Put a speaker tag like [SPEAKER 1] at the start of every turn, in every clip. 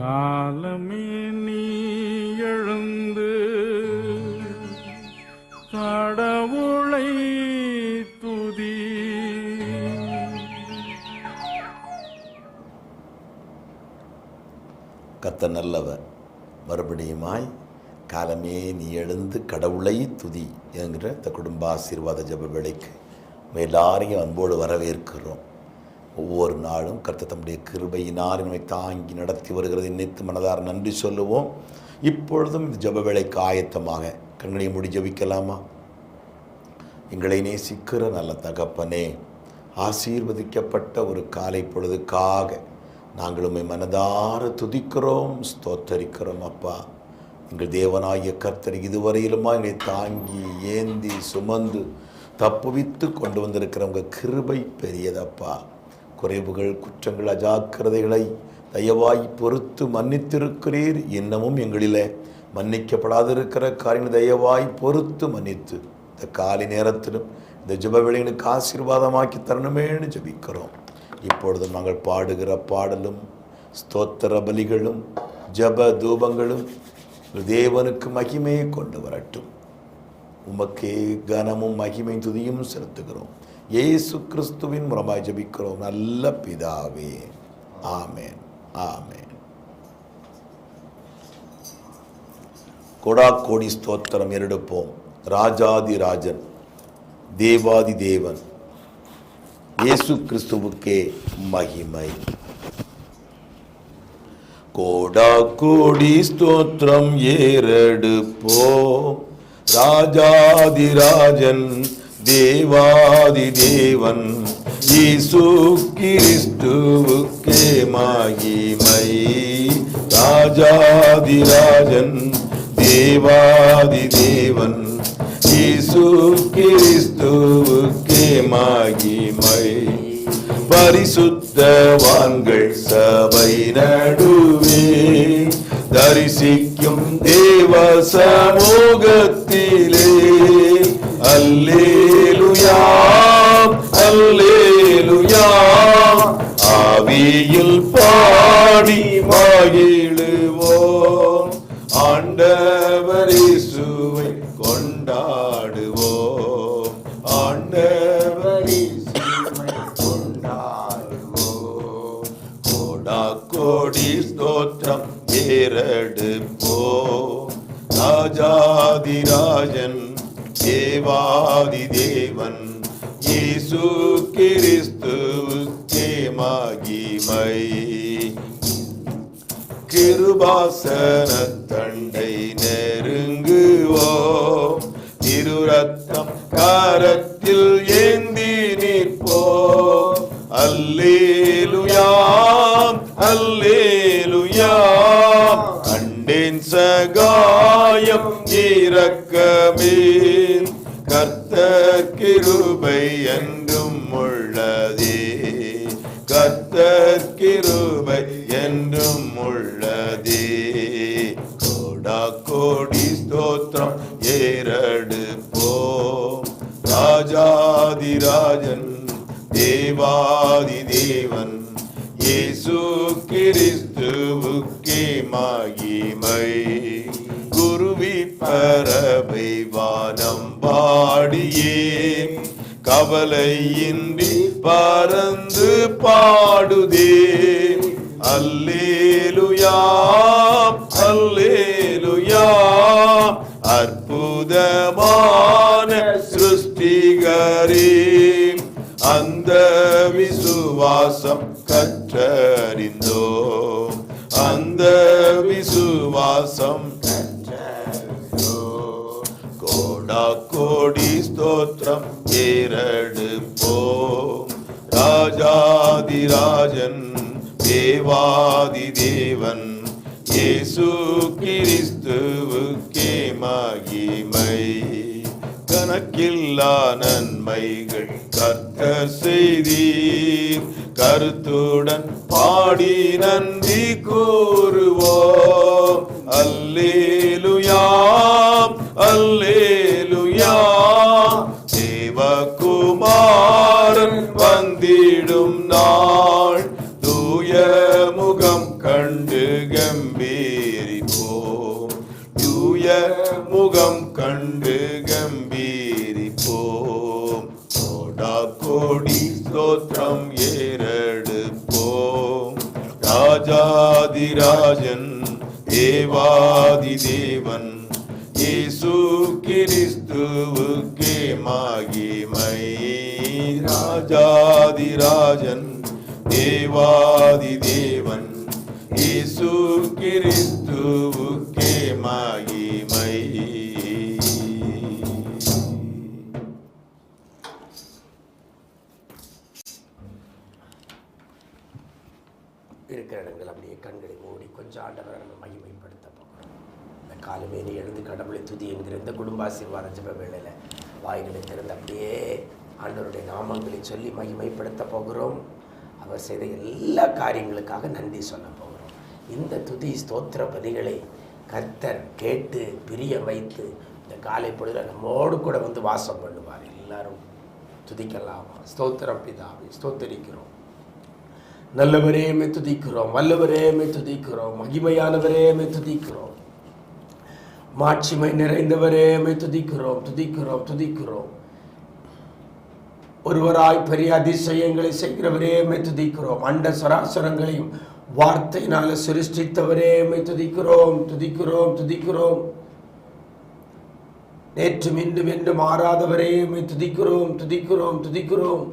[SPEAKER 1] காலமே நீ எழுந்து கடவுளை துதி.
[SPEAKER 2] கத்த நல்லவர் மறுபடியுமாய் காலமே நீ எழுந்து கடவுளை துதி என்கிற இந்த குடும்ப ஆசீர்வாத ஜப வேலைக்கு எல்லாரையும் அன்போடு வரவேற்கிறோம். ஒவ்வொரு நாளும் கர்த்த தம்முடைய கிருபையினார் நம்மை தாங்கி நடத்தி வருகிறது. நினைத்து மனதார நன்றி சொல்லுவோம். இப்பொழுதும் இந்த ஜப வேலைக்கு ஆயத்தமாக கண்களை மூடி ஜபிக்கலாமா? எங்களை நேசிக்கிற நல்ல தகப்பனே ஆசீர்வதிக்கப்பட்ட ஒரு காலை பொழுதுக்காக நாங்கள் உண்மை மனதார துதிக்கிறோம் ஸ்தோத்தரிக்கிறோம் அப்பா. எங்கள் தேவனாகிய கர்த்தர் இதுவரையிலுமா எங்களை தாங்கி ஏந்தி சுமந்து தப்புவித்து கொண்டு வந்திருக்கிற உங்கள் கிருபை பெரியதப்பா. குறைவுகள் குற்றங்கள் அஜாக்கிரதைகளை தயவாய் பொறுத்து மன்னித்திருக்கிறீர். இன்னமும் எங்களிலே மன்னிக்கப்படாதிருக்கிற காரியங்கள் தயவாய் பொறுத்து மன்னித்து இந்த காலை நேரத்திலும் இந்த ஜெபவேளைகளுக்கு ஆசீர்வாதமாக்கி தரணுமேனு ஜெபிக்கிறோம். இப்பொழுதும் நாங்கள் பாடுகிற பாடலும் ஸ்தோத்திர பலிகளும் ஜெப தூபங்களும் தேவனுக்கு மகிமையை கொண்டு வரட்டும். உமக்கே கனமும் மகிமை துதியும் செலுத்துகிறோம். இயேசு கிறிஸ்துவின் மூலமாய் ஜபிக்கிறோம் நல்ல பிதாவே ஆமேன் ஆமேன் கொடா கோடி ஸ்தோத்திரம் எடுப்போம் ராஜாதி ராஜன் தேவாதி தேவன் இயேசு கிறிஸ்துவுக்கே மகிமை கோடா கோடி ஸ்தோத்திரம் ஏறெடுப்போம் ராஜாதிராஜன் தேவாதி தேவன் ஈசு கிறிஸ்துவுக்கே மகிமை ராஜாதிராஜன் தேவாதி தேவன் ஈசு கிறிஸ்துவுக்கே மாகிமை பரிசுத்தவான்கள் சபை நடுவே தரிசிக்கும் தேவ சமூகத்திலே. அல்லே அல்லேலுயா. ஆவியில் பாடி மகிழுவோம். ஆண்டவர் இயேசுவை கொண்டாடுவோம். ஆண்டவர் இயேசுவை கொண்டாடுவோம். கோடா கோடி ஸ்தோற்றம் ஏறெடுப்போம். ராஜாதிராஜன் தேவாதி கிருபாசன தண்டை நெருங்குவோம். இருரத்தம் காரத்தில் ஏந்தி நிற்போ அல்லேலுயாம் அல்லேலுயாம் கண்டேன் சகாயம் இரக்கமே. கர்த்தர் கிருபை என்றும் உள்ளதே. தேவாதி தேவன். இயேசு கிறிஸ்துவுக்கே மகிமை. குருவி பறவை வானம் பாடியே கவலையின்றி பறந்து பாடுதே. அல்லேலுயா. விசுவாசம் கற்றறிந்தோம். அந்த விசுவாசம் கோடா கோடி ஸ்தோத்திரம் ஏறெடுப்போம். ராஜாதிராஜன் தேவாதி தேவன் இயேசு கிறிஸ்துவுக்கே மகிமை. கணக்கில்லா நன்மைகள் கற்க செய்தீர். கருத்துடன் பாடி நன்றி கூறுவோம். அல்லேலுயாம் அல்லேலுயா தேவகுமாரன் வந்திடும் நாள். தூய முகம் கண்டு கம்பீரிப்போம்.
[SPEAKER 3] தூய முகம் கண்டு கம்பீரிப்போம். கோடி ஸ்தோத்திரம் ஏ ராஜாதிராஜன் தேவாதி தேவன் இயேசு கிறிஸ்துவுக்கே மகிமை ராஜாதிராஜன் தேவாதி தேவன் இயேசு கிறிஸ்துவுக்கே மகிமை
[SPEAKER 4] காலமே நீ எழுந்து கடவுளை துதி என்கிற இந்த குடும்பாசீர்வாத ஜப வேளையில் வாய்களை திறந்து அப்படியே ஆண்டவருடைய நாமங்களை சொல்லி மகிமைப்படுத்த போகிறோம். அவர் செய்த எல்லா காரியங்களுக்காக நன்றி சொல்ல போகிறோம். இந்த துதி ஸ்தோத்திர பலிகளை கர்த்தர் கேட்டு பிரிய வைத்து இந்த காலை பொழுதில் நம்மோடு கூட வந்து வாசம் பண்ணுவார். எல்லாரும் துதிக்கலாமா. ஸ்தோத்திரம் பிதாவை ஸ்தோத்தரிக்கிறோம். நல்லவரே துதிக்கிறோம். வல்லவரே துதிக்கிறோம். மகிமையானவரே துதிக்கிறோம். மாட்சிமை நிறைந்தவரே மை துதிக்கிறோம் துதிக்கிறோம் துதிக்கிறோம். ஒருவராய் பெரிய அதிசயங்களை செய்கிறவரே மே துதிக்கிறோம். அண்ட சராசரங்களையும் வார்த்தையினால சிருஷ்டித்தவரே மே துதிக்கிறோம் துதிக்கிறோம் துதிக்கிறோம். நேற்று மீண்டும் என்று மாறாதவரே மே துதிக்கிறோம் துதிக்கிறோம் துதிக்கிறோம்.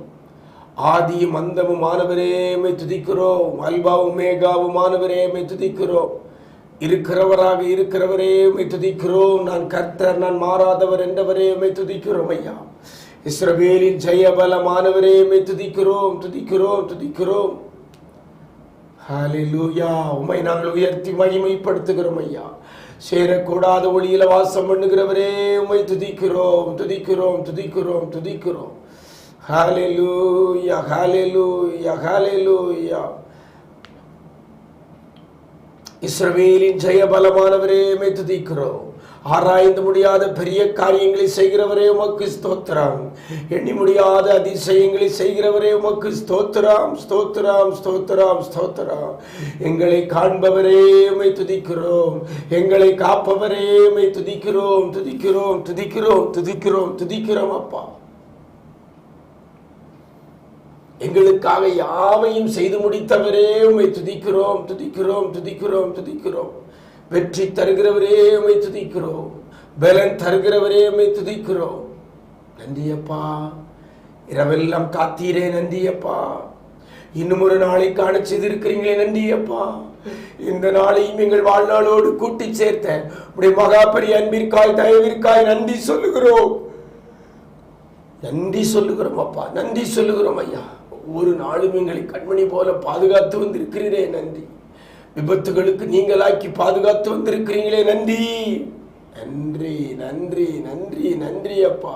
[SPEAKER 4] ஆதியும் அந்தமும் ஆனவரே மை துதிக்கிறோம். அல்பாவும் மேகாவும் ஆனவரே மை துதிக்கிறோம். இருக்கிறவராக இருக்கிறவரே துதிக்கிறோம். நான் கர்த்தர் நான் மாறாதவர் என்றவரே துதிக்கிறோம் ஐயா. இஸ்ரவேலின் ஜெயபலமானவரே மை துதிக்கிறோம் துதிக்கிறோம் துதிக்கிறோம். ஹalleluya. உம்மை நாங்கள் உயர்த்தி மகிமைப்படுத்துகிறோம் ஐயா. சேரக்கூடாத ஒளியில வாசம் பண்ணுகிறவரே உமை துதிக்கிறோம் துதிக்கிறோம் துதிக்கிறோம் துதிக்கிறோம். ஹalleluya ஹalleluya ஹalleluya. இஸ்ரவேலின் ஜெய பலமானவரே துதிக்கிறோம் ஆராய்ந்து முடியாத பெரிய காரியங்களை செய்கிறவரே உமக்கு ஸ்தோத்திரம். எண்ணி முடியாத அதிசயங்களை செய்கிறவரே உமக்கு ஸ்தோத்திரம் ஸ்தோத்திரம் ஸ்தோத்திரம் ஸ்தோத்திரம். எங்களை காண்பவரே உம்மை துதிக்கிறோம் எங்களை காப்பவரே துதிக்கிறோம் துதிக்கிறோம் துதிக்கிறோம் துதிக்கிறோம் துதிக்கிறோம் அப்பா. எங்களுக்காக யாவையும் செய்து முடித்தவரே உம்மை துதிக்கிறோம் துதிக்கிறோம் துதிக்கிறோம் துதிக்கிறோம். வெற்றி தருகிறவரே உமை துதிக்கிறோம். பலன் தருகிறவரே உமை துதிக்கிறோம். நன்றியப்பா இரவெல்லாம் காத்தீரே நன்றியப்பா இன்னும் ஒரு நாளை காண செய்திருக்கிறீங்களே நன்றியப்பா இந்த நாளையும் எங்கள் வாழ்நாளோடு கூட்டி சேர்த்த உடைய மகாபரி அன்பிற்காய் தயவிற்காய் நன்றி சொல்லுகிறோம். நன்றி சொல்லுகிறோம் அப்பா நன்றி சொல்லுகிறோம் ஐயா. ஒவ்வொரு நாளும் எங்களை கண்மணி போல பாதுகாத்து வந்திருக்கிறீரே நன்றி விபத்துகளுக்கு நீங்களாக்கி பாதுகாத்து வந்திருக்கிறீங்களே நன்றி நன்றி நன்றி நன்றி நன்றி அப்பா.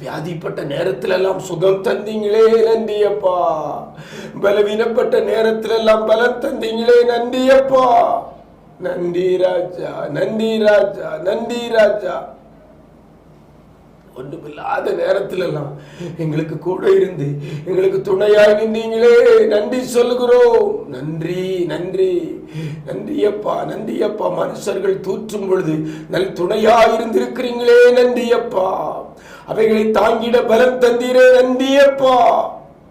[SPEAKER 4] வியாதிப்பட்ட நேரத்துல எல்லாம் சுகம் தந்தீங்களே நன்றி அப்பா. பலவீனப்பட்ட நேரத்துல எல்லாம் பலம் தந்தீங்களே நன்றி அப்பா. நன்றி ராஜா நன்றி ராஜா நன்றி ராஜா. ஒன்றுமில்லாத நேரத்துல எல்லாம் எங்களுக்கு கூட இருந்து எங்களுக்கு துணையாய் நின்றீங்களே நன்றி சொல்லுகிறோம். நன்றி நன்றி. நன்றியப்பா நன்றியப்பா. மனுஷர்கள் தூற்றும் பொழுது நல் துணையாய் இருந்திருக்கிறீங்களே. நன்றியப்பா. அவைகளை தாங்கிட பலம் தந்தீரே. நன்றியப்பா.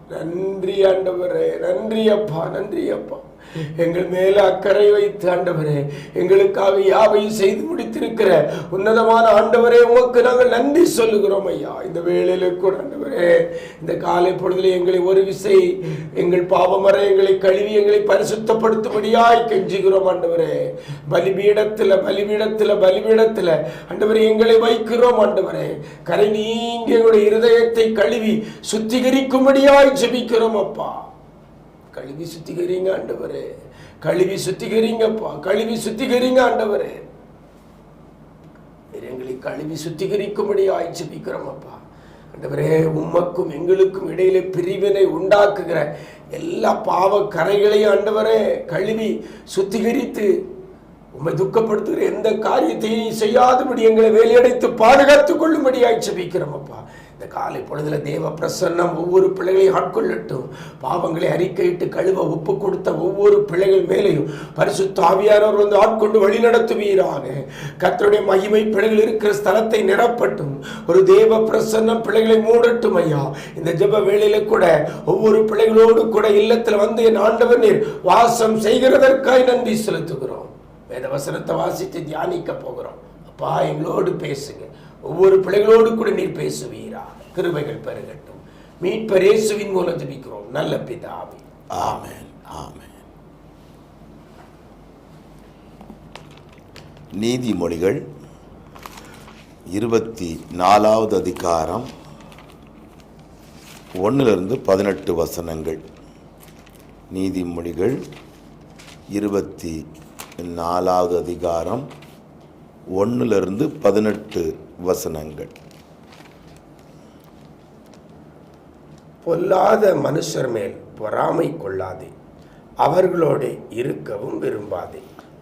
[SPEAKER 4] நன்றி ஆண்டவரே. நன்றியப்பா நன்றியப்பா. எங்கள் மேல அக்கறை வைத்து ஆண்டவரே எங்களுக்காக யாவையும் செய்து முடித்திருக்கிற உன்னதமான ஆண்டவரே உமக்கு நாங்கள் நன்றி சொல்லுகிறோம் ஐயா. இந்த வேளையில கூட ஆண்டவரே இந்த காலை பொழுதுல எங்களை ஒரு விசை எங்கள் பாவமர எங்களை கழுவி எங்களை பரிசுத்தப்படுத்தும்படியாய் கெஞ்சுகிறோம் ஆண்டவரே. பலிபீடத்துல பலிபீடத்துல பலிபீடத்துல ஆண்டவரே எங்களை வைக்கிறோம் ஆண்டவரே. கரை நீங்க எங்களுடைய இருதயத்தை கழுவி சுத்திகரிக்கும்படியாய் ஜெபிக்கிறோம் அப்பா. கழுவி சுத்திகரிங்க ஆண்டவரே. கழுவி சுத்திகரிங்கப்பா. கழுவி சுத்திகரிங்க ஆண்டவரே. எங்களை கழுவி சுத்திகரிக்கும்படி ஆய்ச்சிபிக்கிறோம் அப்பா ஆண்டவரே உமக்கும் எங்களுக்கும் இடையில பிரிவினை உண்டாக்குகிற எல்லா பாவ கரைகளையும் ஆண்டவரே கழுவி சுத்திகரித்து உம்மை துக்கப்படுத்துகிற எந்த காரியத்தையும் செய்யாதபடி எங்களை வேலையடைத்து பாதுகாத்துக் கொள்ளும்படி ஆய்ச்சிபிக்கிறோம் அப்பா இந்த காலை பொழுதுல தேவ பிரசன்னம் ஒவ்வொரு பிள்ளைகளையும் ஆட்கொள்ளட்டும். பாவங்களை அறிக்கையிட்டு கழுவ ஒப்பு கொடுத்த ஒவ்வொரு பிள்ளைகள் மேலேயும் பரிசு தாவியானவர் வந்து ஆட்கொண்டு வழி நடத்துவீராக. கத்தருடைய மகிமை பிள்ளைகள் இருக்கிற ஸ்தலத்தை நிரப்பட்டும். ஒரு தேவ பிரசன்னம் பிள்ளைகளை மூடட்டும் ஐயா. இந்த ஜெப வேளையில கூட ஒவ்வொரு பிள்ளைகளோடு கூட இல்லத்தில் வந்து என் ஆண்டவர் நீர் வாசம் செய்கிறதற்காய் நன்றி செலுத்துகிறோம். வேத வசனத்தை வாசித்து தியானிக்க போகிறோம். அப்பா எங்களோடு பேசுங்க. ஒவ்வொரு பிள்ளைகளோடு கூட நீர் பேசுவீரா? கிருபைகள் பெருகட்டும். மீட்பரேசுவின் மூலம் ஜபிக்கிறோம். நல்ல பிதாவே.
[SPEAKER 2] ஆமேன் ஆமேன். நீதிமொழிகள் இருபத்தி நாலாவது அதிகாரம் ஒன்றிலிருந்து பதினெட்டு வசனங்கள். நீதிமொழிகள் இருபத்தி நாலாவது அதிகாரம் ஒன்றிலிருந்து பதினெட்டு வசனங்கள்.
[SPEAKER 4] பொல்லாத மனுஷர் மேல் பொறாமை கொள்ளாதே. அவர்களோடு இருக்கவும் விரும்பாதே.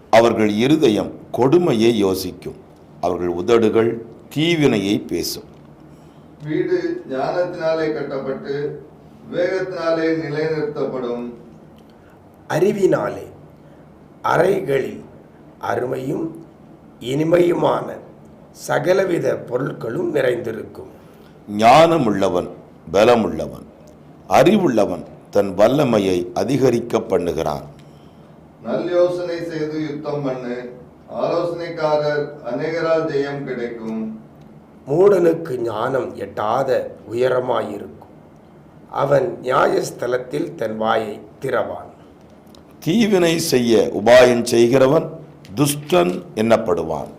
[SPEAKER 2] அவர்கள் இருதயம் கொடுமையை யோசிக்கும். அவர்கள் உதடுகள் தீவினையை பேசும்.
[SPEAKER 3] வீடு ஞானத்தினாலே கட்டப்பட்டு வேகத்தினாலே நிலைநிறுத்தப்படும்.
[SPEAKER 4] அறிவினாலே அறைகளில் அருமையும் இனிமையுமான சகலவித பொருட்களும் நிறைந்திருக்கும்.
[SPEAKER 2] ஞானமுள்ளவன் பலமுள்ளவன் அறிவுள்ளவன் தன் வல்லமையை அதிகரிக்க பண்ணுகிறான்.
[SPEAKER 3] நல் யோசனை செய்து யுத்தம் பண்ணு ஆலோசனைக்காரர் அநேகரால் ஜெயம் கிடைக்கும்.
[SPEAKER 4] மூடனுக்கு ஞானம் எட்டாத உயரமாயிருக்கும். அவன் நியாயஸ்தலத்தில் தன் வாயை திறவான்.
[SPEAKER 2] தீவினை செய்ய உபாயம் செய்கிறவன் துஷ்டன் என்னப்படுவான்.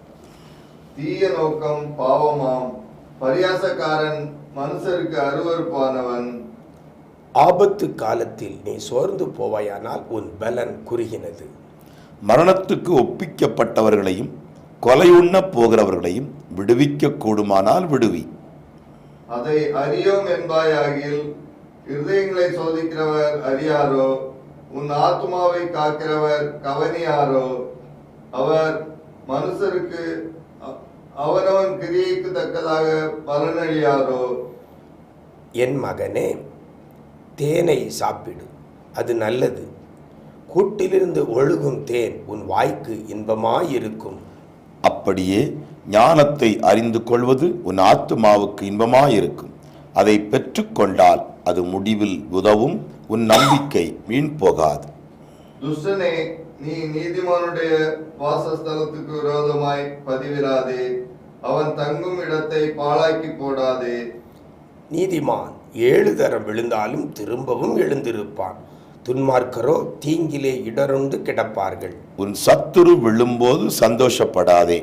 [SPEAKER 3] தீய நோக்கம் பாவமாம். பரியாசக்காரன் மனுஷருக்கு அருவருப்பானவன்.
[SPEAKER 4] ஆபத்து காலத்தில் நீ சோர்ந்து போவாயானால் உன் பலன் குறுகினது.
[SPEAKER 2] மரணத்துக்கு ஒப்பிக்கப்பட்டவர்களையும் கொலையுண்ண போகிறவர்களையும் விடுவிக்க கூடுமானால் விடுவி.
[SPEAKER 3] அதை அறியோம் என்பாயாகில் இருதயங்களை சோதிக்கிறவர் அறியாரோ? உன் ஆத்மாவை காக்கிறவர் கவனியாரோ? அவர் மனுஷருக்கு அவனவன் கிரியைக்கு தக்கதாக பலனளியாரோ
[SPEAKER 4] என் மகனே தேனை சாப்பிடு அது நல்லது. கூட்டிலிருந்து ஒழுகும் தேன் உன் வாய்க்கு இன்பமாயிருக்கும்.
[SPEAKER 2] அப்படியே ஞானத்தை அறிந்து கொள்வது உன் ஆத்துமாவுக்கு இன்பமாயிருக்கும். அதை பெற்றுக்கொண்டால் அது முடிவில் உதவும் உன் நம்பிக்கை வீண் போகாது.
[SPEAKER 3] துஷ்டனே நீ நீதிமானுடைய வாசஸ்தலத்துக்கு விரோதமாய் பதிவிராதே. அவன் தங்கும் இடத்தை பாழாக்கி போடாதே.
[SPEAKER 4] நீதிமான் ஏழு தரம் விழுந்தாலும் திரும்பவும் எழுந்திருப்பான். துன்மார்க்கரோ தீங்கிலே இடருண்டு கிடப்பார்கள்.
[SPEAKER 2] உன் சத்துரு விழும்போது சந்தோஷப்படாதே.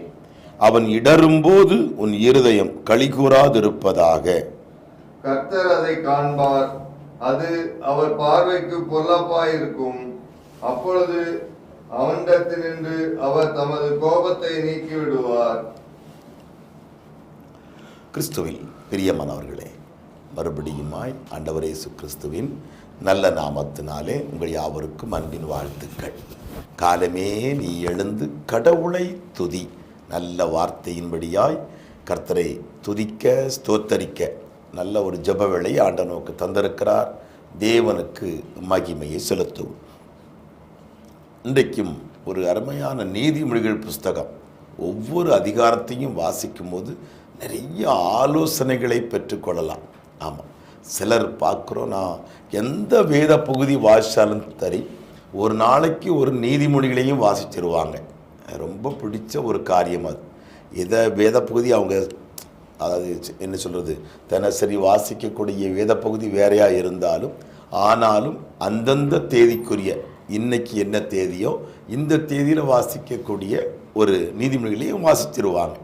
[SPEAKER 2] அவன் இடரும்போது உன் இருதயம் களிகூறாதிருப்பதாக
[SPEAKER 3] கர்த்தர் அதை காண்பார். அது அவர் பார்வைக்கு பொல்லாப்பாயிருக்கும். அப்பொழுது அவனிடத்தினின்று அவர் தமது கோபத்தை நீக்கிவிடுவார்.
[SPEAKER 2] கிறிஸ்துவில் பிரியமானவர்களே மறுபடியுமாய் ஆண்டவர் இயேசு கிறிஸ்துவின் நல்ல நாமத்தினாலே உங்கள் யாவருக்கும் அன்பின் வாழ்த்துக்கள். காலமே நீ எழுந்து கடவுளை துதி. நல்ல வார்த்தையின்படியாய் கர்த்தரை துதிக்க ஸ்தோத்தரிக்க நல்ல ஒரு ஜபவேளை ஆண்ட நோக்கு தந்திருக்கிறார். தேவனுக்கு மகிமையை செலுத்துவோம். இன்றைக்கும் ஒரு அருமையான நீதிமொழிகள் புஸ்தகம். ஒவ்வொரு அதிகாரத்தையும் வாசிக்கும்போது நிறைய ஆலோசனைகளை பெற்றுக்கொள்ளலாம். ஆமாம் சிலர் பார்க்குறோம் நான் எந்த வேத பகுதி வாசித்தாலும் சரி ஒரு நாளைக்கு ஒரு நீதிமொழிகளையும் வாசிச்சிருவாங்க. ரொம்ப பிடிச்ச ஒரு காரியம் அது. எதை வேத பகுதி அவங்க அதாவது என்ன சொல்கிறது தினசரி வாசிக்கக்கூடிய வேத பகுதி வேறையாக இருந்தாலும் ஆனாலும் அந்தந்த தேதிக்குரிய இன்னைக்கு என்ன தேதியோ இந்த தேதியில் வாசிக்கக்கூடிய ஒரு நீதிமொழிகளையும் வாசித்திருவாங்க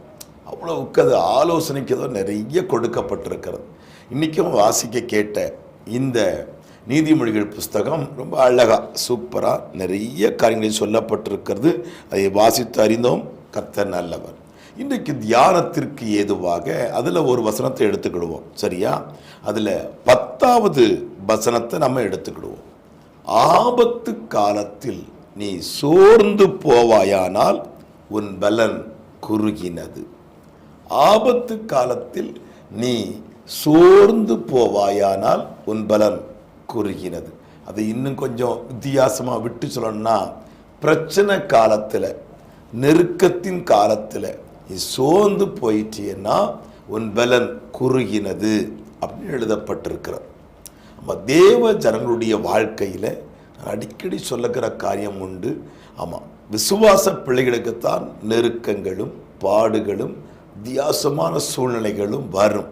[SPEAKER 2] அவ்வளவுக்கு அது ஆலோசனைக்கு ஏதோ நிறைய கொடுக்கப்பட்டிருக்கிறது. இன்றைக்கும் வாசிக்க கேட்ட இந்த நீதிமொழிகள் புஸ்தகம் ரொம்ப அழகாக சூப்பராக நிறைய காரியங்கள் சொல்லப்பட்டிருக்கிறது. அதை வாசித்து அறிந்தோம். கத்த நல்லவர். இன்றைக்கு தியானத்திற்கு ஏதுவாக அதில் ஒரு வசனத்தை எடுத்துக்கிடுவோம். சரியா? அதில் பத்தாவது வசனத்தை நம்ம எடுத்துக்கிடுவோம். ஆபத்து காலத்தில் நீ சோர்ந்து போவாயானால் உன் பலன் குறுகினது. ஆபத்து காலத்தில் நீ சோர்ந்து போவாயானால் உன் பலன் குறுகினது. அதை இன்னும் கொஞ்சம் வித்தியாசமாக விட்டு சொல்லணும்னா பிரச்சனை காலத்தில் நெருக்கத்தின் காலத்தில் நீ சோர்ந்து போயிட்டீன்னா உன் பலன் குறுகினது அப்படின்னு எழுதப்பட்டிருக்கிறது. தேவ ஜனங்களுடைய வாழ்க்கையில் அடிக்கடி சொல்லுகிற காரியம் உண்டு. ஆமாம் விசுவாச பிள்ளைகளுக்குத்தான் நெருக்கங்களும் பாடுகளும் வித்தியாசமான சூழ்நிலைகளும் வரும்.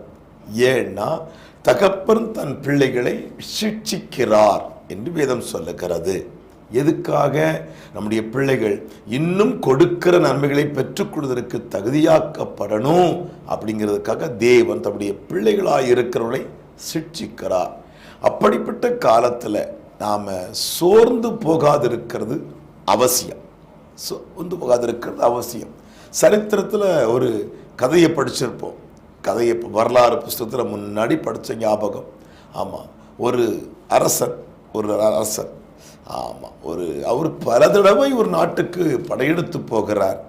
[SPEAKER 2] ஏன்னா தகப்பன் தன் பிள்ளைகளை சிக்ஷிக்கிறார் என்று வேதம் சொல்லுகிறது. எதுக்காக? நம்முடைய பிள்ளைகள் இன்னும் கொடுக்கிற நன்மைகளை பெற்றுக்கொள்வதற்கு தகுதியாக்கப்படணும். அப்படிங்கிறதுக்காக தேவன் தம்முடைய பிள்ளைகளாக இருக்கிறவனை சிக்ஷிக்கிறார். அப்படிப்பட்ட காலத்தில் நாம் சோர்ந்து போகாதிருக்கிறது அவசியம். சோர்ந்து போகாதிருக்கிறது அவசியம். சரித்திரத்தில் ஒரு கதையை படிச்சிருப்போம். கதையை வரலாறு புஸ்தகத்தில் முன்னாடி படித்த ஞாபகம். ஆமாம் ஒரு அரசன் ஒரு அரசன். ஆமாம் ஒரு அவர் பல தடவை ஒரு நாட்டுக்கு படையெடுத்து போகிறார்.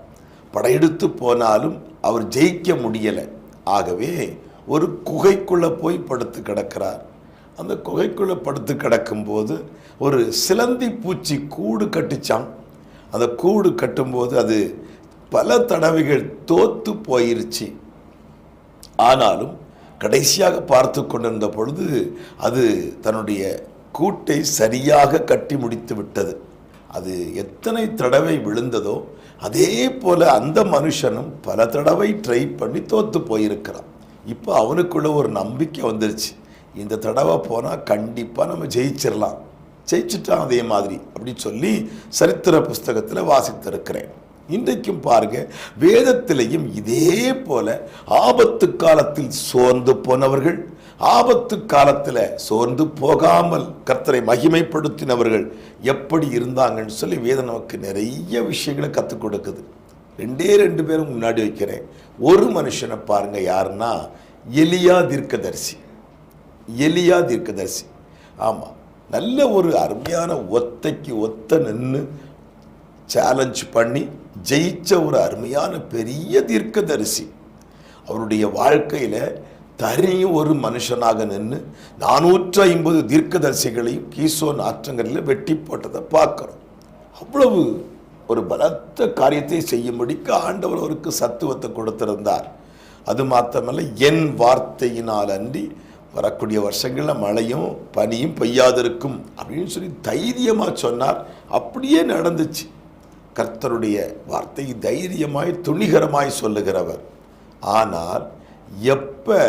[SPEAKER 2] படையெடுத்து போனாலும் அவர் ஜெயிக்க முடியலை. ஆகவே ஒரு குகைக்குள்ளே போய் படுத்து கிடக்கிறார். அந்த குகைக்குள்ளே படுத்து கிடக்கும்போது ஒரு சிலந்தி பூச்சி கூடு கட்டிச்சான் அந்த கூடு கட்டும்போது அது பல தடவைகள் தோத்து போயிருச்சு. ஆனாலும் கடைசியாக பார்த்து கொண்டிருந்த பொழுது அது தன்னுடைய கூட்டை சரியாக கட்டி முடித்து விட்டது. அது எத்தனை தடவை விழுந்ததோ அதே போல் அந்த மனுஷனும் பல தடவை ட்ரை பண்ணி தோத்து போயிருக்கிறான். இப்போ அவனுக்குள்ள ஒரு நம்பிக்கை வந்துருச்சு. இந்த தடவை போனால் கண்டிப்பாக நம்ம ஜெயிச்சிடலாம் ஜெயிச்சுட்டான் அதே மாதிரி அப்படின்னு சொல்லி சரித்திர புஸ்தகத்தில் வாசித்திருக்கிறேன். இன்றைக்கும் பாருங்க வேதத்திலையும் இதே போல ஆபத்து காலத்தில் சோர்ந்து போனவர்கள் ஆபத்து காலத்தில் சோர்ந்து போகாமல் கர்த்தரை மகிமைப்படுத்தினவர்கள் எப்படி இருந்தாங்கன்னு சொல்லி வேதம் நமக்கு நிறைய விஷயங்களை கற்றுக் கொடுக்குது. ரெண்டே ரெண்டு பேரும் முன்னாடி வைக்கிறேன். ஒரு மனுஷனை பாருங்க யாருன்னா எலியா தீர்க்கதரிசி. எலியா தீர்க்கதரிசி ஆமாம் நல்ல ஒரு அருமையான ஒத்தைக்கு ஒத்த நின்று சேலஞ்ச் பண்ணி ஜெயிச்ச ஒரு அருமையான பெரிய தீர்க்கதரிசி. அவருடைய வாழ்க்கையில் தனி ஒரு மனுஷனாக நின்று நானூற்று ஐம்பது தீர்க்கதரிசிகளையும் கீசோன் ஆற்றங்களில் வெட்டி போட்டதை பார்க்குறோம். அவ்வளவு ஒரு பலத்த காரியத்தை செய்யும்படிக்கு ஆண்டவர் அவருக்கு சத்துவத்தை கொடுத்திருந்தார். அது மாத்திரமல்ல என் வார்த்தையினால் அன்றி வரக்கூடிய வருஷங்களில் மழையும் பனியும் பெய்யாதிருக்கும் அப்படின்னு சொல்லி தைரியமாக சொன்னார். அப்படியே நடந்துச்சு. கர்த்தருடைய வார்த்தை தைரியமாய் துணிகரமாய் சொல்லுகிறவர். ஆனால் எப்போ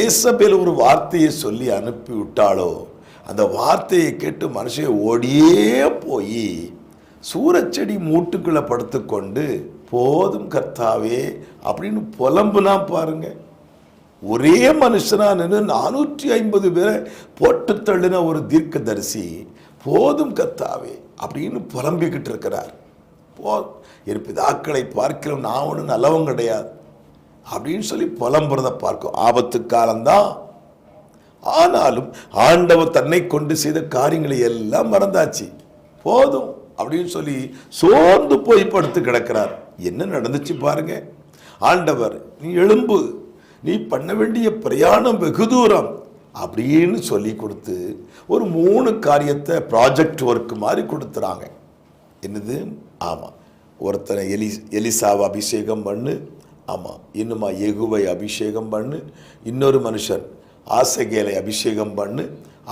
[SPEAKER 2] ஏசபேல் ஒரு வார்த்தையை சொல்லி அனுப்பி விட்டாலோ அந்த வார்த்தையை கேட்டு மனுஷன் ஓடியே போய் சூரச்செடி மூட்டுக்குள்ளே படுத்துக்கொண்டு போதும் கர்த்தாவே அப்படின்னு புலம்புனா பாருங்க. ஒரே மனுஷனா நின்று நானூற்றி ஐம்பது பேரை போட்டு தள்ளின ஒரு தீர்க்க தரிசி போதும் கத்தாவே அப்படின்னு புலம்பிக்கிட்டு இருக்கிறார். போ என் பிதாக்களை பார்க்கிறோம் நான் ஒன்றும் நல்லவன் கிடையாது அப்படின்னு சொல்லி புலம்புறதை பார்க்கும். ஆபத்து காலம்தான். ஆனாலும் ஆண்டவர் தன்னை கொண்டு செய்த காரியங்களை எல்லாம் மறந்தாச்சு. போதும் அப்படின்னு சொல்லி சோர்ந்து போய் படுத்து கிடக்கிறார். என்ன நடந்துச்சு பாருங்க. ஆண்டவர் நீ எழும்பு. நீ பண்ண வேண்டிய பிரயாணம் வெகு தூரம் அப்படின்னு சொல்லி கொடுத்து ஒரு மூணு காரியத்தை ப்ராஜெக்ட் ஒர்க் மாதிரி கொடுத்துறாங்க. என்னது? ஆமாம் ஒருத்தனை எலி எலிசாவை அபிஷேகம் பண்ணு. ஆமாம் இன்னுமா எகுவை அபிஷேகம் பண்ணு. இன்னொரு மனுஷன் ஆசைகேலை அபிஷேகம் பண்ணு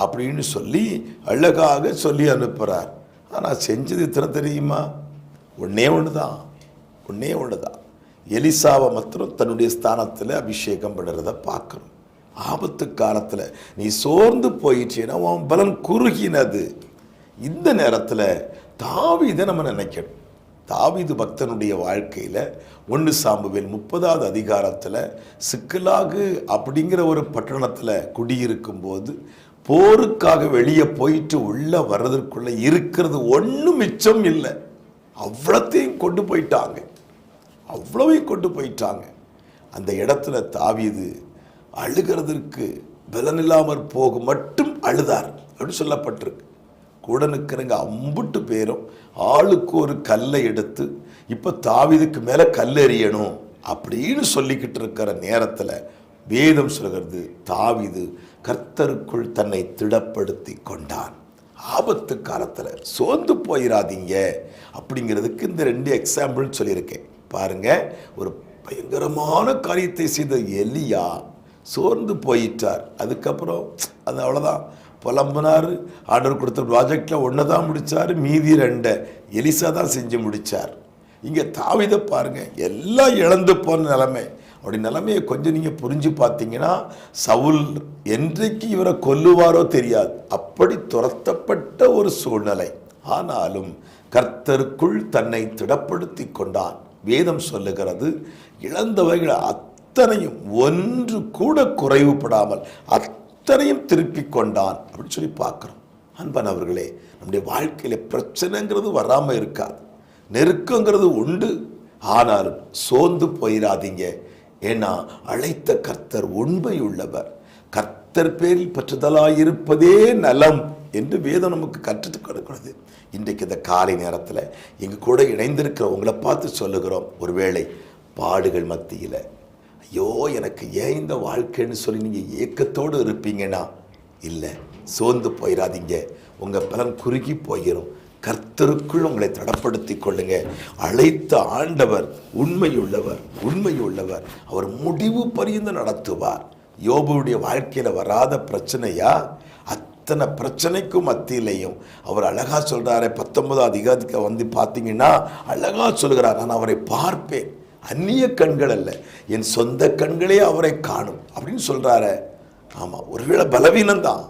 [SPEAKER 2] அப்படின்னு சொல்லி அழகாக சொல்லி அனுப்புகிறார் ஆனால் செஞ்சது இத்தனை தெரியுமா? ஒன்றே ஒன்று தான் ஒன்றே ஒன்று தான் எலிசாவை மாத்திரம் தன்னுடைய ஸ்தானத்தில் அபிஷேகம் பண்ணுறத பார்க்கணும். ஆபத்து காலத்தில் நீ சோர்ந்து போயிடுச்சுன்னா உன் பலன் குறுகினது. இந்த நேரத்தில் தாவீதை நம்ம நினைக்கணும். தாவிது பக்தனுடைய வாழ்க்கையில் ஒன்று சாம்புவேல் முப்பதாவது அதிகாரத்தில் சிக்கலாகு அப்படிங்கிற ஒரு பட்டணத்தில் குடியிருக்கும் போது போருக்காக வெளியே போயிட்டு உள்ளே வர்றதற்குள்ளே இருக்கிறது ஒன்றும் மிச்சம் இல்லை. அவ்வளோத்தையும் கொண்டு போயிட்டாங்க. அவ்வளவையும் கொண்டு போயிட்டாங்க. அந்த இடத்துல தாவிது அழுகிறதற்கு பலன் போக மட்டும் அழுதார் அப்படின்னு சொல்லப்பட்டிருக்கு. கூட நிற்கிறங்க அம்புட்டு பேரும் ஆளுக்கு ஒரு கல்லை எடுத்து இப்போ தாவிதுக்கு மேலே கல் எறியணும் அப்படின்னு சொல்லிக்கிட்டு இருக்கிற நேரத்தில் வேதம் சொல்கிறது தாவிது கர்த்தருக்குள் தன்னை திடப்படுத்தி கொண்டான். ஆபத்து காலத்தில் சோர்ந்து போயிடாதீங்க அப்படிங்கிறதுக்கு இந்த ரெண்டு எக்ஸாம்பிள் சொல்லியிருக்கேன். பாருங்க ஒரு பயங்கரமான காரியத்தை செய்த எலியா சோர்ந்து போயிட்டார். அதுக்கப்புறம் அது அவ்வளோதான் புலம்புனார் ஆர்டர் கொடுத்த ப்ராஜெக்டில் ஒன்று தான் முடித்தார் மீதி ரெண்டை எலிசா தான் செஞ்சு முடித்தார் இங்கே தாவிதை பாருங்க எல்லாம் இழந்து போன நிலைமை. அப்படி நிலைமையை கொஞ்சம் நீங்கள் புரிஞ்சு பார்த்தீங்கன்னா சவுல் என்றைக்கு இவரை கொல்லுவாரோ தெரியாது. அப்படி துரத்தப்பட்ட ஒரு சூழ்நிலை. ஆனாலும் கர்த்தருக்குள் தன்னை திடப்படுத்தி கொண்டான். வேதம் சொல்லுகிறது இழந்தவைகள் அத்தனையும் ஒன்று கூட குறைவுபடாமல் அத்தனையும் திருப்பி கொண்டான் அப்படின்னு சொல்லி பார்க்குறோம். அன்பானவர்களே நம்முடைய வாழ்க்கையில் பிரச்சனைங்கிறது வராமல் இருக்காது. நெருக்கங்கிறது உண்டு. ஆனாலும் சோர்ந்து போயிடாதீங்க ஏன்னா அழைத்த கர்த்தர் உண்மை உள்ளவர் கர்த்தர் பேரில் பற்றுதலாயிருப்பதே நலம். என்று வேதம் நமக்கு கற்றுத்து கொடுக்கிறது. இன்றைக்கு இந்த காலை நேரத்தில் எங்கள் கூட இணைந்திருக்கிற உங்களை பார்த்து சொல்லுகிறோம். ஒருவேளை பாடுகள் மத்தியில் ஐயோ எனக்கு ஏன் இந்த வாழ்க்கைன்னு சொல்லி நீங்கள் ஏக்கத்தோடு இருப்பீங்கன்னா? இல்லை சோர்ந்து போயிடாதீங்க உங்கள் பலன் குறுகி போயிடும் கர்த்தருக்குள் உங்களை தடப்படுத்தி கொள்ளுங்க. அழைத்த ஆண்டவர் உண்மையுள்ளவர் உண்மையுள்ளவர். அவர் முடிவு பரியந்து நடத்துவார். யோபுடைய வாழ்க்கையில் வராத பிரச்சனையா? அத்தனை பிரச்சனைக்கும் மத்தியிலையும் அவர் அழகாக சொல்கிறாரு பத்தொன்பதாம் அதிகாரத்துக்கு வந்து பார்த்தீங்கன்னா அழகாக சொல்கிறார் நான் அவரை பார்ப்பேன். அந்நிய கண்கள் அல்ல. என் சொந்த கண்களே அவரை காணும். அப்படின்னு சொல்கிறாரு ஆமாம் ஒருவேளை பலவீனம்தான்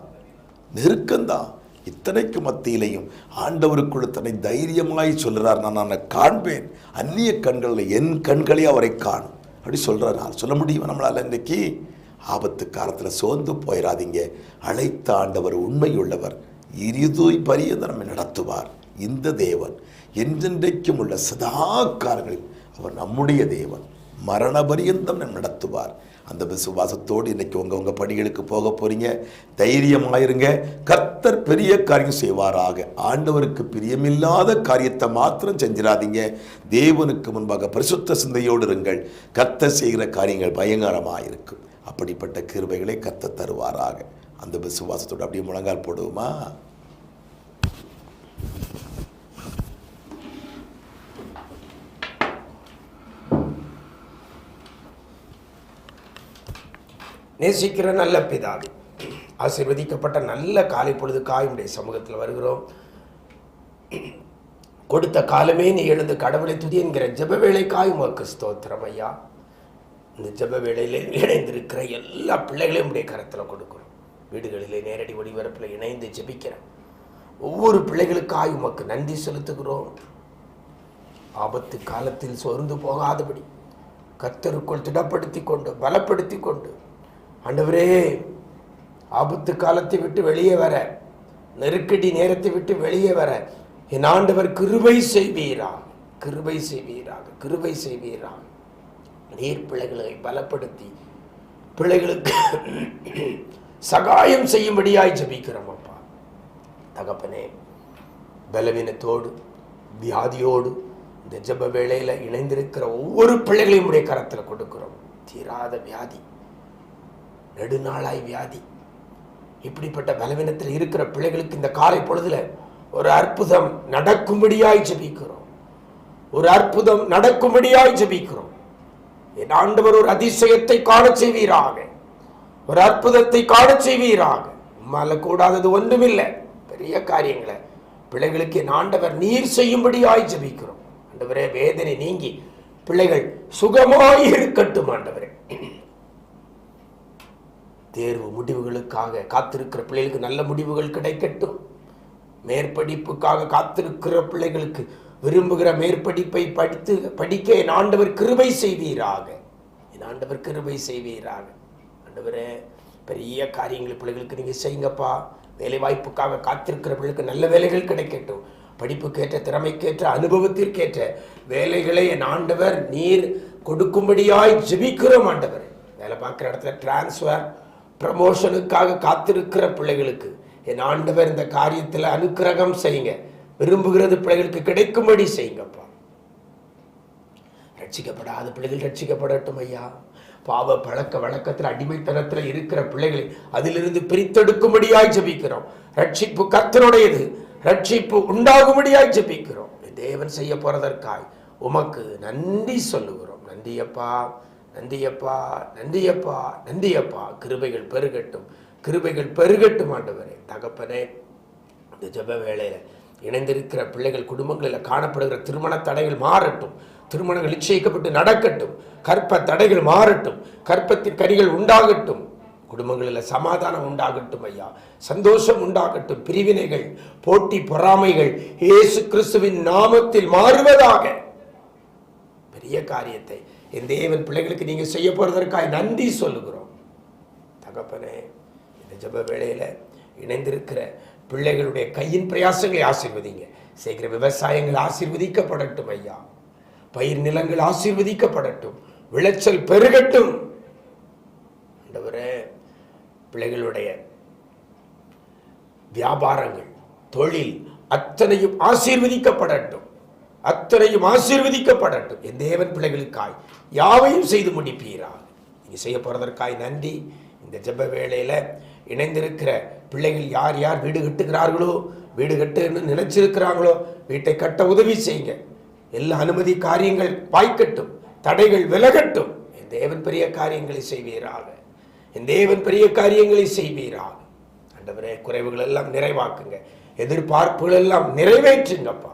[SPEAKER 2] நெருக்கம்தான் இத்தனைக்கு மத்தியிலையும் ஆண்டவருக்குள்ள தன்னை தைரியமாய் சொல்கிறார் நான் நான் காண்பேன். அந்நிய கண்களில் என் கண்களே அவரை காணும். அப்படி சொல்கிறார் நான் சொல்ல முடியும் நம்மளால் இன்றைக்கி ஆபத்து காலத்தில் சோர்ந்து போயிடாதீங்க அழைத்த ஆண்டவர் உண்மையுள்ளவர். இருதூய் பரியந்த நம்மை நடத்துவார். இந்த தேவன் என்றென்றைக்கும் உள்ள சதா காலங்களில் அவர் நம்முடைய தேவன். மரண பரியந்தம் நம் நடத்துவார். அந்த விசுவாசத்தோடு இன்றைக்கி உங்கள் உங்கள் பணிகளுக்கு போக போகிறீங்க தைரியமாயிருங்க. கர்த்தர் பெரிய காரியம் செய்வாராக. ஆண்டவருக்கு பிரியமில்லாத காரியத்தை மாத்திரம் செஞ்சிடாதீங்க தேவனுக்கு முன்பாக பரிசுத்த சிந்தையோடு இருங்கள். கர்த்தர் செய்கிற காரியங்கள் பயங்கரமாக இருக்கும் அப்படிப்பட்ட கிருபைகளை கத்த தருவாராக. அந்த விசுவாசத்தோடு அப்படியே முழங்கால் போடுவோமா?
[SPEAKER 4] நேசிக்கிற நல்ல பிதாவி ஆசீர்வதிக்கப்பட்ட நல்ல காலை பொழுதுக்காய் உடைய சமூகத்தில் வருகிறோம். கொடுத்த காலமே நீ எழுந்து கடவுளை துதி என்கிற ஜப வேலைக்காய் உமக்கு ஸ்தோத்திரம் ஐயா. இந்த ஜப வேளையிலே இணைந்திருக்கிற எல்லா பிள்ளைகளையும் உடைய கரத்தில் கொடுக்குறோம். வீடுகளிலே நேரடி ஒளிபரப்பில் இணைந்து ஜபிக்கிறோம் ஒவ்வொரு பிள்ளைகளுக்காய் உமக்கு நன்றி செலுத்துகிறோம். ஆபத்து காலத்தில் சோர்ந்து போகாதபடி கர்த்தருக்குள் திடப்படுத்தி கொண்டு பலப்படுத்தி கொண்டு ஆண்டவரே ஆபத்து காலத்தை விட்டு வெளியே வர நெருக்கடி நேரத்தை விட்டு வெளியே வர என் ஆண்டவர் கிருபை செய்வீரா? கிருபை செய்வீராக கிருபை செய்வீராக நீர் பிள்ளைகளை பலப்படுத்தி பிள்ளைகளுக்கு சகாயம் செய்யும்படியாய் ஜபிக்கிறோம் அப்பா. தகப்பனே பலவீனத்தோடு வியாதியோடு இந்த ஜெப வேளையில் இணைந்திருக்கிற ஒவ்வொரு பிள்ளைகளையும் உடைய கரத்தில் கொடுக்கிறோம். தீராத வியாதி நெடுநாளாய் வியாதி. இப்படிப்பட்ட பலவீனத்தில் இருக்கிற பிள்ளைகளுக்கு இந்த காலை பொழுதுல ஒரு அற்புதம் நடக்கும்படியாய் ஜெபிக்கிறோம். ஒரு அற்புதம் நடக்கும்படியாய் ஜபிக்கிறோம். என் ஆண்டவர் ஒரு அதிசயத்தை காணச் செய்வீராக. ஒரு அற்புதத்தை காணச் செய்வீராக. உம்மால கூடாதது ஒன்றுமில்லை. பெரிய காரியங்களை. பிள்ளைகளுக்கு என் ஆண்டவர் நீர் செய்யும்படியாய் ஜெபிக்கிறோம். ஆண்டவரே வேதனை நீங்கி பிள்ளைகள் சுகமாய் இருக்கட்டும் ஆண்டவரே. தேர்வு முடிவுகளுக்காக காத்திருக்கிற பிள்ளைகளுக்கு நல்ல முடிவுகள் கிடைக்கட்டும். மேற்படிப்புக்காக காத்திருக்கிற பிள்ளைகளுக்கு விரும்புகிற மேற்படிப்பை படித்து படிக்க என் ஆண்டவர் கிருபை செய்வீராக. என் ஆண்டவர் கிருபை செய்வீராக. ஆண்டவரே பெரிய காரியங்கள் பிள்ளைகளுக்கு நீங்கள் செய்யுங்கப்பா. வேலை வாய்ப்புக்காக காத்திருக்கிற பிள்ளைகளுக்கு நல்ல வேலைகள் கிடைக்கட்டும். படிப்புக்கேற்ற திறமைக்கேற்ற அனுபவத்திற்கேற்ற வேலைகளை என் ஆண்டவர் நீர் கொடுக்கும்படியாய் ஜெபிக்கிறோம் ஆண்டவர். வேலை பார்க்குற இடத்துல டிரான்ஸ்ஃபர் ப்ரமோஷனுக்காக காத்திருக்கிற பிள்ளைகளுக்கு என் ஆண்டவர் இந்த காரியத்தில் அனுக்கிரகம் செய்யுங்க. விரும்புகிறது பிள்ளைகளுக்கு கிடைக்கும்படி செய்யுங்கப்பா. ரட்சிக்கப்படாத பிள்ளைகள் ரட்சிக்கப்படட்டும் ஐயா. பாவ பழக்க வழக்கத்தில் அடிமைத்தனத்தில் இருக்கிற பிள்ளைகளை அதிலிருந்து பிரித்தெடுக்கும்படியாய் ஜெபிக்கிறோம். ரட்சிப்பு கத்தனுடையது ரட்சிப்பு உண்டாகும்படியாய் ஜபிக்கிறோம். தேவன் செய்ய போறதற்காய் உமக்கு நன்றி சொல்லுகிறோம். நன்றியப்பா நன்றியப்பா நன்றியப்பா நன்றியப்பா. கிருபைகள் பெருகட்டும். கிருபைகள் பெருகட்டும் ஆண்டவரே. தகப்பனே இந்த ஜப வேளையில் இணைந்திருக்கிற பிள்ளைகள் குடும்பங்களில் காணப்படுகிற திருமண தடைகள் மாறட்டும். திருமணங்கள் நிச்சயிக்கப்பட்டு நடக்கட்டும். கற்ப தடைகள் மாறட்டும். கற்பத்தின் கரிகள் உண்டாகட்டும். குடும்பங்களில் சமாதானம் உண்டாகட்டும் ஐயா. சந்தோஷம் உண்டாகட்டும். பிரிவினைகள் போட்டி பொறாமைகள் இயேசு கிறிஸ்துவின் நாமத்தில் மாறுவதாக. பெரிய காரியத்தை என் தேவன் பிள்ளைகளுக்கு நீங்க செய்ய போறதற்காய் நன்றி சொல்லுகிறோம். தகப்பனே இந்த ஜப வேளையில இணைந்திருக்கிற பிள்ளைகளுடைய கையின் பிரயாசங்களை ஆசீர்வதிங்க. செய்கிற விவசாயங்கள் ஆசீர்வதிக்கப்படட்டும் ஐயா. பயிர் நிலங்கள் ஆசிர்வதிக்கப்படட்டும். விளைச்சல் பெருகட்டும். பிள்ளைகளுடைய வியாபாரங்கள் தொழில் அத்தனையும் ஆசீர்வதிக்கப்படட்டும். அத்தனையும் ஆசீர்வதிக்கப்படட்டும். என் தேவன் பிள்ளைகளுக்காய் யாவையும் செய்து முடிப்பீராக. நீங்க செய்ய போறதற்காய் நன்றி. இந்த ஜெப வேளையில இணைந்திருக்கிற பிள்ளைகள் யார் யார் வீடு கட்டுகிறார்களோ வீடு கட்டுன்னு நினைச்சிருக்கிறாங்களோ வீட்டை கட்ட உதவி செய்யுங்க. எல்லா அனுமதி காரியங்கள் வாய்க்கட்டும் தடைகள் விலகட்டும். என் தேவன் பெரிய காரியங்களை செய்வீராக. என் தேவன் பெரிய காரியங்களை செய்வீராக. ஆண்டவரே குறைவுகள் எல்லாம் நிறைவாக்குங்க. எதிர்பார்ப்புகள் எல்லாம் நிறைவேற்றுங்கப்பா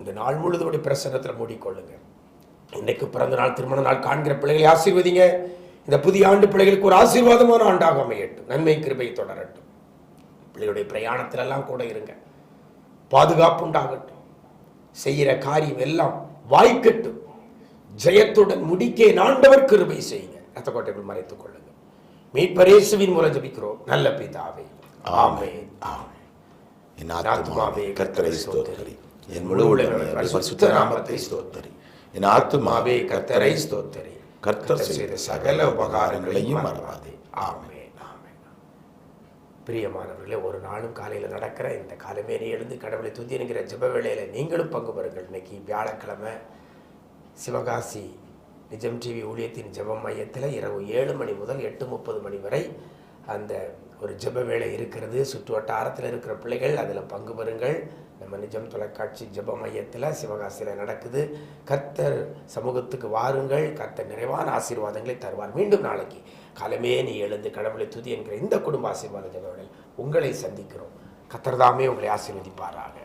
[SPEAKER 4] இந்த நாள் முழுதும் பிரசன்னத்தில் மூடிக்கொள்ளுங்க. இன்னைக்கு பிறந்த நாள் திருமண நாள் காண்கிற பிள்ளைகளை ஆசீர்வதிங்க. இந்த புதிய ஆண்டு பிள்ளைகளுக்கு ஒரு ஆசீர்வாதமான ஆண்டாக அமையட்டும். நன்மை கிருபை தொடரட்டும். பிள்ளைகளுடைய பிரயாணத்துல எல்லாம் கூட இருங்க. பாதுகாப்பு உண்டாகட்டும் செய்கிற காரியம் எல்லாம் வாய்க்கட்டும். ஜெயத்துடன் முடிக்க ஆண்டவர் கிருபை செய்யுங்க. ரத்த கோட்டைக்குள் மறைத்துக் கொள்ளுங்க. மீட்பரேசுவின் மூலம் ஜபிக்கிறோம். நல்ல பிதாவே. ஆமென்.
[SPEAKER 2] ஆமென். என்
[SPEAKER 4] ஆத்துமாவே
[SPEAKER 2] கர்த்தரை ஸ்தோத்தரி. என் முழு
[SPEAKER 4] பரிசுத்த
[SPEAKER 2] பரிசுத்த
[SPEAKER 4] நாமத்தை
[SPEAKER 2] ஸ்தோத்தரி. என் ஆத்துமாவே
[SPEAKER 4] ஆவே கர்த்தரை ஸ்தோத்தரி.
[SPEAKER 2] கர்த்தர் செய்த சகல உபகாரங்களையும் மறவாதே.
[SPEAKER 4] ஆமென். பிரியமானவர்களே ஒரு நாளும் காலையில் நடக்கிற இந்த காலமேறி எழுந்து கடவுளை துதி என்கிற ஜெப வேளையில் நீங்களும் பங்கு பெறுங்கள். இன்னைக்கு வியாழக்கிழமை சிவகாசி நிஜம் டிவி ஊழியத்தின் ஜெப மையத்தில் இரவு ஏழு மணி முதல் எட்டு முப்பது மணி வரை அந்த ஒரு ஜெப வேளை இருக்கிறது. சுற்று வட்டாரத்தில் இருக்கிற பிள்ளைகள் அதில் பங்கு பெறுங்கள். நம்ம நிஜம் தொலைக்காட்சி ஜப மையத்தில் சிவகாசியில் நடக்குது. கர்த்தர் சமூகத்துக்கு வாருங்கள். கர்த்தர் நிறைவான ஆசீர்வாதங்களை தருவார். மீண்டும் நாளைக்கு காலமே நீ எழுந்து கடவுளை துதி என்கிற இந்த குடும்ப ஆசீர்வாத ஜெப உங்களை சந்திக்கிறோம். கத்தர்தாமே உங்களை ஆசீர்வதிப்பாராக.